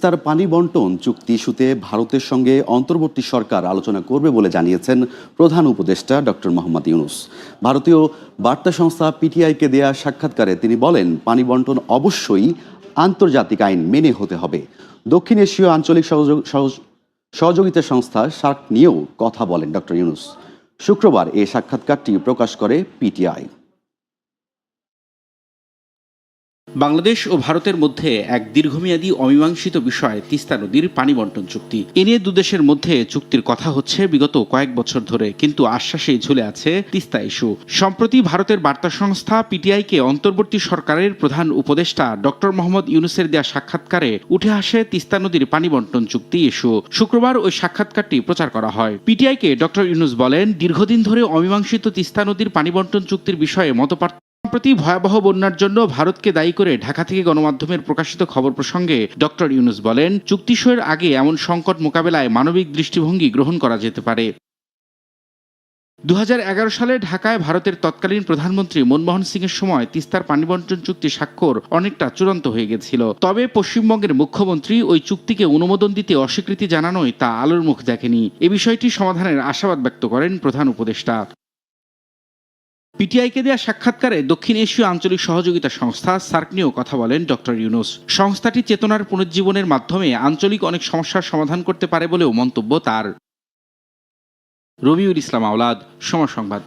তার পানি বন্টন চুক্তি ইস্যুতে ভারতের সঙ্গে অন্তর্বর্তী সরকার আলোচনা করবে বলে জানিয়েছেন প্রধান উপদেষ্টা ডক্টর মোহাম্মদ ইউনুস। ভারতীয় বার্তা সংস্থা পিটিআইকে দেয়া সাক্ষাৎকারে তিনি বলেন, পানি বন্টন অবশ্যই আন্তর্জাতিক আইন মেনে হতে হবে। দক্ষিণ এশীয় আঞ্চলিক সহযোগ- সহযোগিতা সংস্থা সার্ক নিয়েও কথা বলেন ডক্টর ইউনুস। শুক্রবার এই সাক্ষাৎকারটি প্রকাশ করে পিটিআই। বাংলাদেশ ও ভারতের মধ্যে এক দীর্ঘমেয়াদী অমীমাংসিত বিষয়, তিস্তা নদীর পানি বন্টন চুক্তি। এ নিয়ে দুদেশের মধ্যে চুক্তির কথা হচ্ছে বিগত কয়েক বছর ধরে, কিন্তু আশ্বাসেই ঝুলে আছে তিস্তা ইস্যু। সম্প্রতি ভারতের বার্তা সংস্থা পিটিআইকে অন্তর্বর্তী সরকারের প্রধান উপদেষ্টা ডক্টর মোহাম্মদ ইউনুসের দেয়া সাক্ষাৎকারে উঠে আসে তিস্তা নদীর পানি বন্টন চুক্তি ইস্যু। শুক্রবার ওই সাক্ষাৎকারটি প্রচার করা হয়। পিটিআইকে ডক্টর ইউনুস বলেন, দীর্ঘদিন ধরে অমীমাংসিত তিস্তা নদীর পানি বন্টন চুক্তির বিষয়ে মতপার্থক্য সম্প্রতি ভয়াবহ বন্যার জন্য ভারতকে দায়ী করে ঢাকা থেকে গণমাধ্যমের প্রকাশিত খবর প্রসঙ্গে ডক্টর ইউনুস বলেন চুক্তি সইয়ের আগে এমন সংকট মোকাবেলায় মানবিক দৃষ্টিভঙ্গি গ্রহণ করা যেতে পারে। দু হাজার এগারো সালে ঢাকায় ভারতের তৎকালীন প্রধানমন্ত্রী মনমোহন সিং এর সময় তিস্তার পানি বন্টন চুক্তি স্বাক্ষর অনেকটা চূড়ান্ত হয়ে গেছিল। তবে পশ্চিমবঙ্গের মুখ্যমন্ত্রী ওই চুক্তিকে অনুমোদন দিতে অস্বীকৃতি জানানোয় তা আলোর মুখ দেখেনি। এ বিষয়টি সমাধানের আশাবাদ ব্যক্ত করেন প্রধান উপদেষ্টা। পিটিআইকে দেওয়া সাক্ষাৎকারে দক্ষিণ এশীয় আঞ্চলিক সহযোগিতা সংস্থা সার্ক নিয়েও কথা বলেন ডক্টর ইউনুস। সংস্থাটি চেতনার পুনর্জীবনের মাধ্যমে আঞ্চলিক অনেক সমস্যার সমাধান করতে পারে বলেও মন্তব্য তার। রবিউল ইসলাম আওলাদ সমাজ সংবাদ